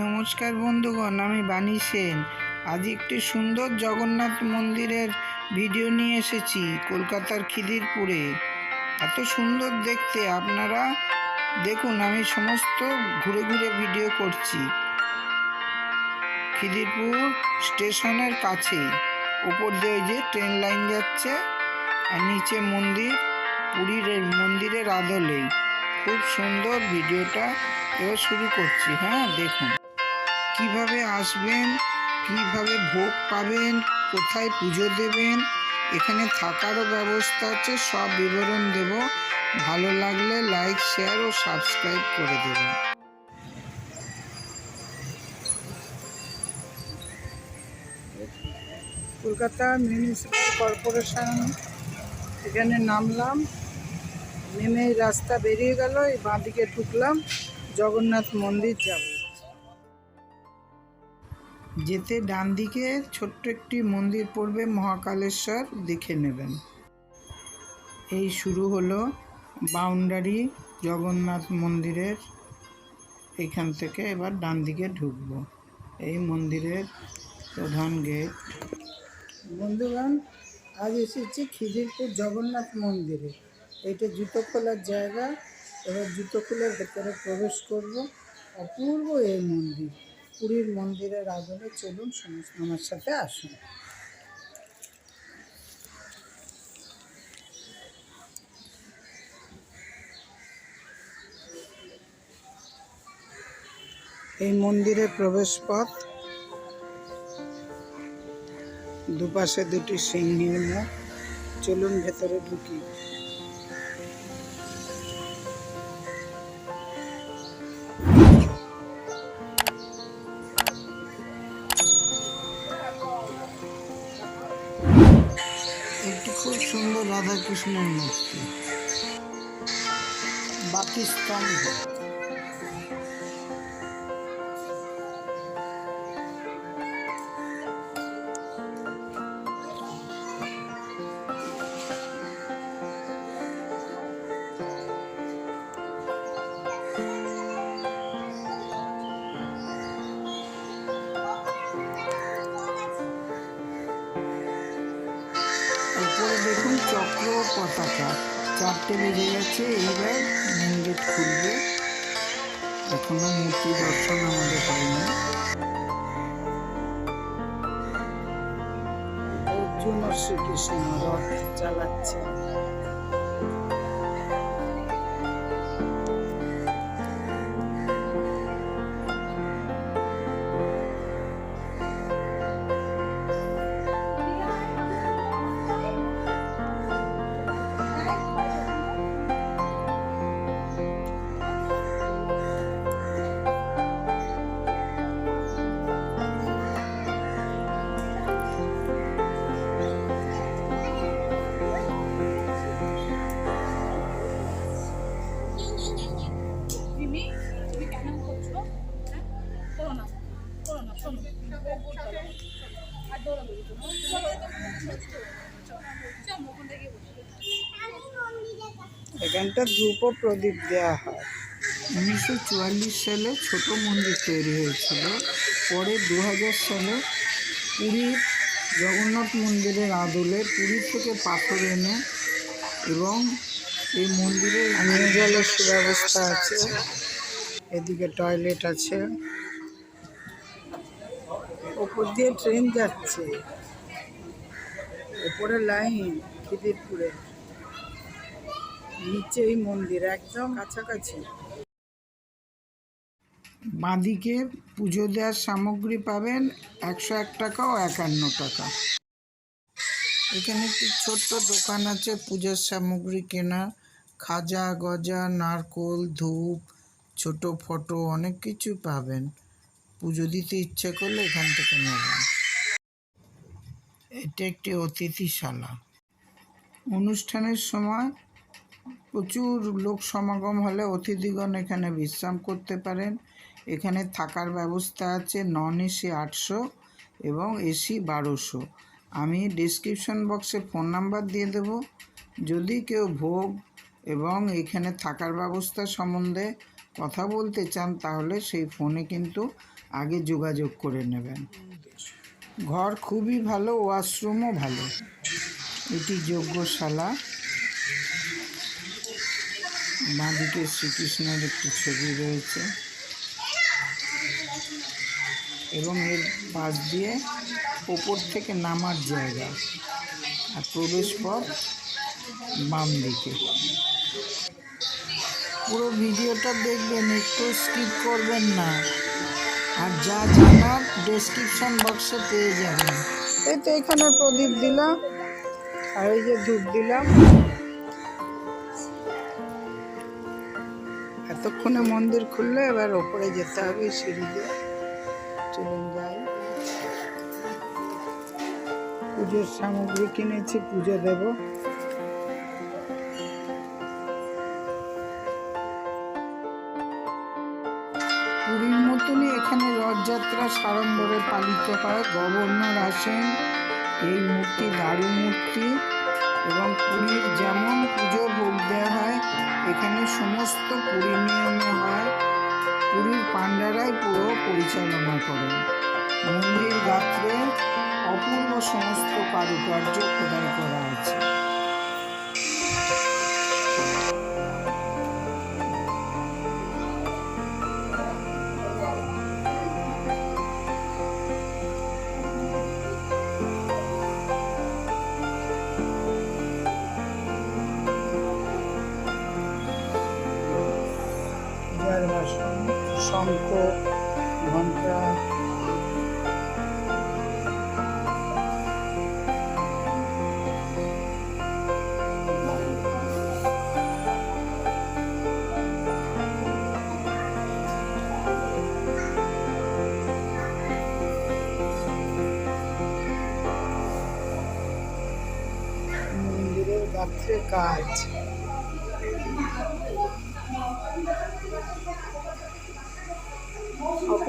নমস্কার বন্ধুগণ, আমি বাণী সেন। আজ একটি সুন্দর জগন্নাথ মন্দিরের ভিডিও নিয়ে এসেছি কলকাতার খিদিরপুরে। এত সুন্দর দেখতে, আপনারা দেখুন, আমি সমস্ত ঘুরে ঘুরে ভিডিও করছি। খিদিরপুর স্টেশনের কাছে উপর দিয়ে যে ট্রেন লাইন যাচ্ছে, আর নিচে মন্দির, পুরীর মন্দিরের আদলেই। খুব সুন্দর ভিডিওটা এবার শুরু করছি হ্যাঁ দেখুন। কীভাবে আসবেন, কীভাবে ভোগ পাবেন, কোথায় পুজো দেবেন, এখানে থাকারও ব্যবস্থা আছে, সব বিবরণ দেব। ভালো লাগলে লাইক, শেয়ার ও সাবস্ক্রাইব করে দেবেন। কলকাতা মিউনিসিপ্যাল কর্পোরেশন, এখানে নামলাম নেমে রাস্তা বেরিয়ে গেল, এই বাঁদিকে ঢুকলাম, জগন্নাথ মন্দির যাব। যেতে ডান দিকে ছোট্ট একটি মন্দির পড়বে মহাকালেশ্বর, দেখে নেবেন। এই শুরু হলো বাউন্ডারি জগন্নাথ মন্দিরের। এখান থেকে এবার ডান দিকে ঢুকবো। এই মন্দিরের প্রধান গেট। বন্ধুগণ, আজ এসেছি খিদিরপুর জগন্নাথ মন্দিরে। এটা জুতো খোলার জায়গা। এবার জুতো খোলার ভেতরে প্রবেশ করব। অপূর্ব এই মন্দির। পুরীর মন্দিরের আদলে চলুন, সমস্ত আমার সাথে আসুন। এই মন্দিরের প্রবেশ পথ। দুপাশে দুটি সিংহীর মুখ চলুন ভেতরে ঢুকি। খুব সুন্দর রাধাকৃষ্ণের মূর্তি। বাকি স্তম্ভ পতাকা। চারটে বেজে গেছে এইবার মেন গেট খুলবে। এখনও মূর্তি দর্শন আমাদের হয়নি। অর্জুন শ্রীকৃষ্ণ রথ চালাচ্ছে। এখানটা ধূপ ও প্রদীপ দেওয়া হয়। উনিশশো চুয়াল্লিশ সালে ছোট মন্দির তৈরি হয়েছিল। পরে দু হাজার সালে পুরীর জগন্নাথ মন্দিরের আদলে পুরী থেকে পাথর এনে এবং এই মন্দিরে পানীয় জলের সুব্যবস্থা আছে। এদিকে টয়লেট আছে। ওপর দিয়ে ট্রেন যাচ্ছে। ওপরে লাইন খিদিরপুরে। নিচেই মন্দির, একদম কাছাকাছি। বাঁদিকে পুজো দেওয়ার সামগ্রী পাবেন একশো এক টাকা ও একান্ন টাকা। এখানে একটি ছোট্ট দোকান আছে, পূজার সামগ্রী কেনা। খাজা, গজা, নারকোল, ধূপ, ছোট ফটো, অনেক কিছু পাবেন। পুজো দিতে ইচ্ছে করলে এখান থেকে নেবেন এটা একটি অতিথিশালা। অনুষ্ঠানের সময় প্রচুর লোক সমাগম হলে অতিথিগণ এখানে বিশ্রাম করতে পারেন। এখানে থাকার ব্যবস্থা আছে নন এসি আটশো এবং এসি বারোশো। আমি ডিসক্রিপশন বক্সে ফোন নাম্বার দিয়ে দেব। যদি কেউ ভোগ এবং এখানে থাকার ব্যবস্থা সম্বন্ধে কথা বলতে চান তাহলে সেই ফোনে কিন্তু আগে যোগাযোগ করে নেবেন। ঘর খুবই ভালো, ওয়াশরুমও ভালো। এটি যজ্ঞশালা। বাঁদিকে শ্রীকৃষ্ণের একটি ছবি রয়েছে। এবং এর পাশ দিয়ে ওপর থেকে নামার জায়গা। আর প্রবেশ পথ বাম দিকে। পুরো ভিডিওটা দেখবেন, একটু স্কিপ করবেন না। আর যা জানার ডেসক্রিপশন বক্সে পেয়ে যাবেন। এই তো এখানে প্রদীপ দিলাম, আর এই যে ধূপ দিলাম। এতক্ষণে মন্দির খুললে এবার ওপরে যেতে হবে, সিঁড়ি দিয়ে। চলুন যাই। পুজোর সামগ্রী কিনেছি, পুজো দেব। সাড়ম্বরে পালিত হয়। গভর্নর আসেন। এই মূর্তি দারু মূর্তি এবং পুরীর যেমন পুজো ভোগ দেওয়া হয়, এখানে সমস্ত পুরী নিয়মে হয়। পুরীর পাণ্ডারাই পুরো পরিচালনা করেন। মন্দির গাত্রে অপূর্ব সমস্ত কারুকার্য খোদাই করা আছে। শঙ্খ ঘণ্টা মন্দিরের কাজ।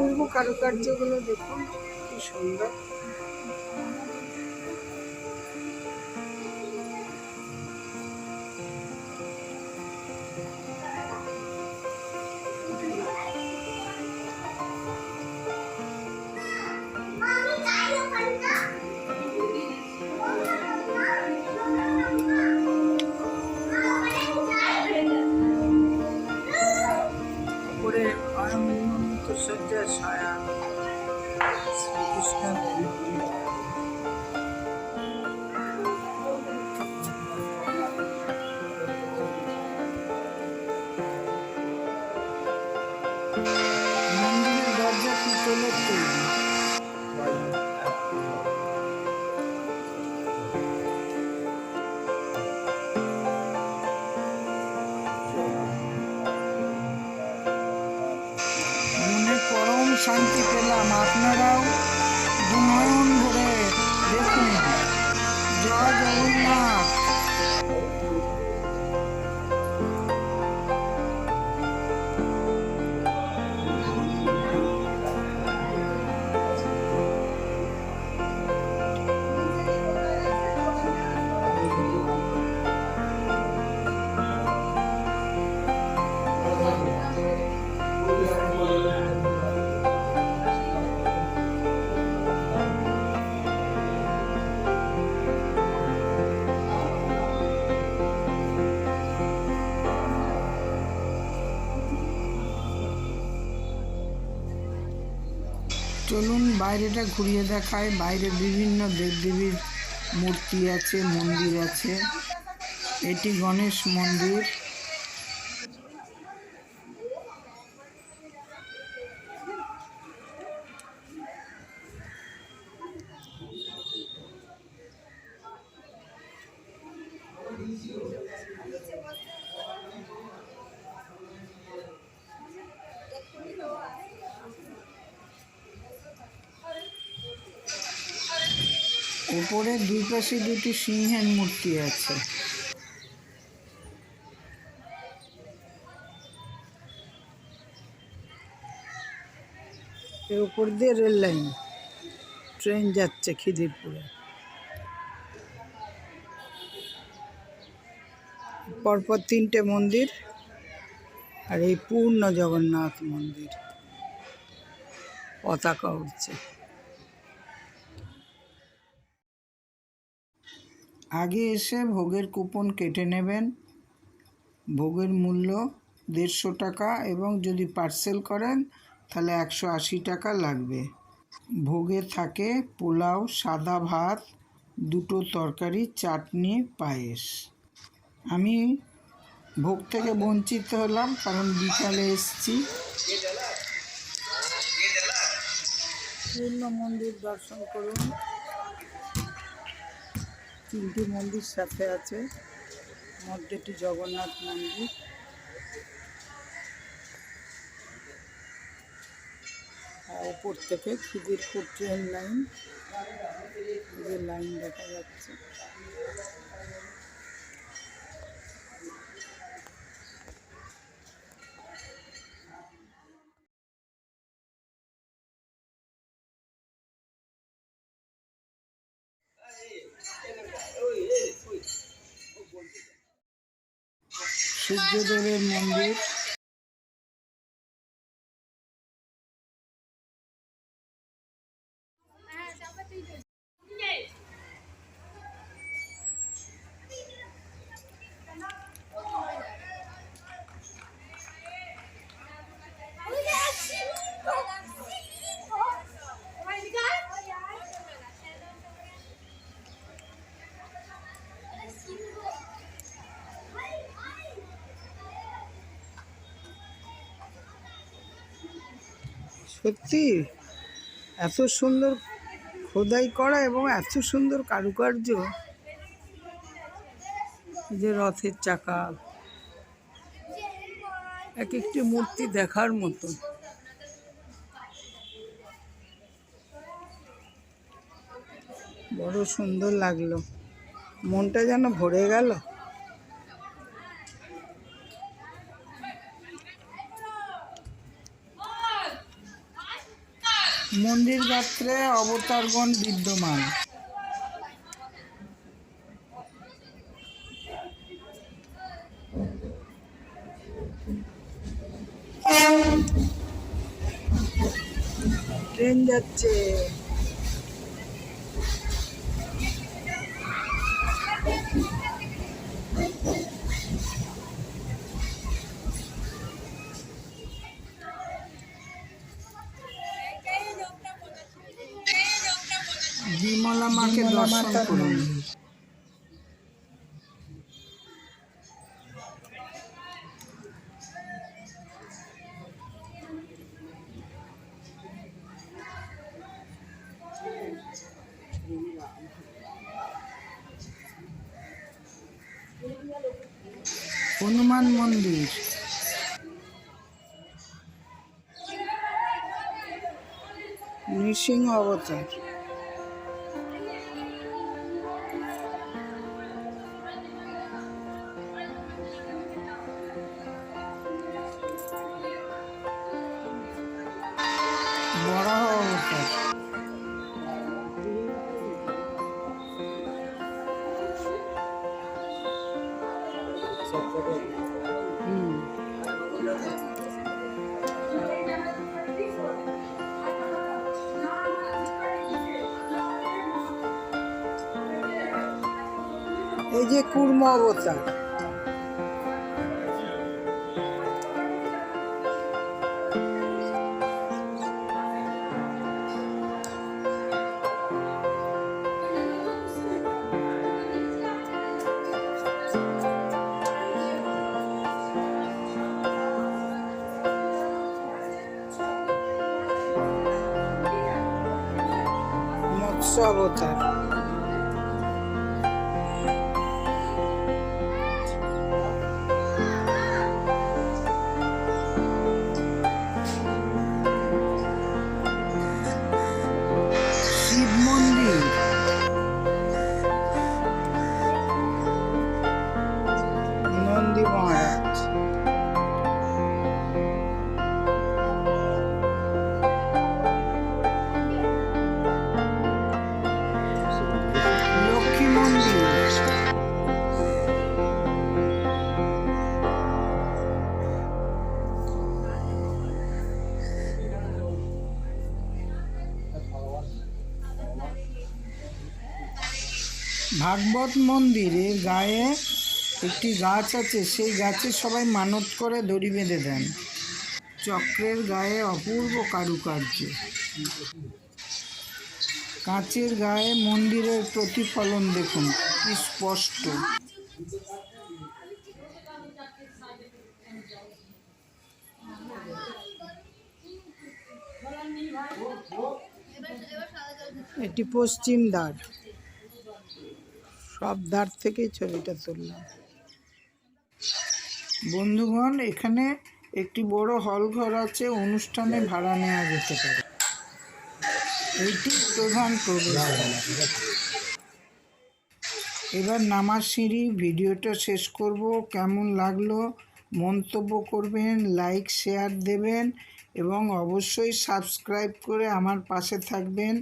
অপূর্ব কারুকার্যগুলো দেখুন কি সুন্দর। পেলাম আপনারাও দুনয়ন ভরে দেখুন। জয় জগন্নাথ। চলুন বাইরেটা ঘুরিয়ে দেখায় বাইরে বিভিন্ন দেবদেবীর মূর্তি আছে মন্দির আছে। এটি গণেশ মন্দির উপরে দুই পাশে দুটি সিংহের মূর্তি আছে। এর উপর দিয়ে রেল লাইন। ট্রেন যাচ্ছে খিদিরপুরে। পরপর তিনটে মন্দির আর এই পূর্ণ জগন্নাথ মন্দির। পতাকা উঠছে আগে এসে ভোগের কুপন কেটে নেবেন। ভোগের মূল্য দেড়শো টাকা এবং যদি পার্সেল করেন, তাহলে একশো আশি টাকা লাগবে। ভোগে থাকে পোলাও, সাদা ভাত, দুটো তরকারি, চাটনি, পায়েস। আমি ভোগ থেকে বঞ্চিত হলাম, কারণ বিকালে এসছি। পূর্ণ মন্দির দর্শন করুন। তিনটি মন্দির সাথে আছে। মধ্যেটি জগন্নাথ মন্দির। উপর থেকে খিদিরপুর ট্রেন লাইন। লাইন দেখা যাচ্ছে। সূর্যদেবের মন্দির। সত্যি, এত সুন্দর খোদাই করা এবং এত সুন্দর কারুকার্য যে রথের চাকা, এক একটি মূর্তি দেখার মতো। বড় সুন্দর লাগল। মনটা যেন ভরে গেল। মন্দির গাত্রে অবতারগণ বিদ্যমান। ট্রেন যাচ্ছে। হনুমান মন্দির। নৃসিংহ অবতার। হুম এই যে কুর্ম অবতার सब होता है। ভাগবত মন্দিরের গায়ে একটি গাছ আছে, সেই গাছে সবাই মানত করে দড়ি বেঁধে দেন। চক্রের গায়ে অপূর্ব কারুকার্য। কাঁচের গায়ে মন্দিরের প্রতিফলন দেখুন, কি স্পষ্ট। এটি পশ্চিম দ্বার। সব দ্বার থেকেই ছবিটা তুললাম। বন্ধুগণ, এখানে একটি বড় হল ঘর আছে, অনুষ্ঠানে ভাড়া নেওয়া যেতে পারে। এইটি প্রধান এবার নামার সিঁড়ি, ভিডিওটা শেষ করব। কেমন লাগল মন্তব্য করবেন, লাইক, শেয়ার দেবেন এবং অবশ্যই সাবস্ক্রাইব করে আমার পাশে থাকবেন।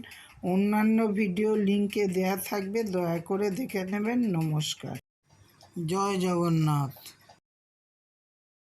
অন্যান্য ভিডিও লিঙ্কে দেয়া থাকবে দয়া করে দেখে নেবেন। নমস্কার। জয় জগন্নাথ।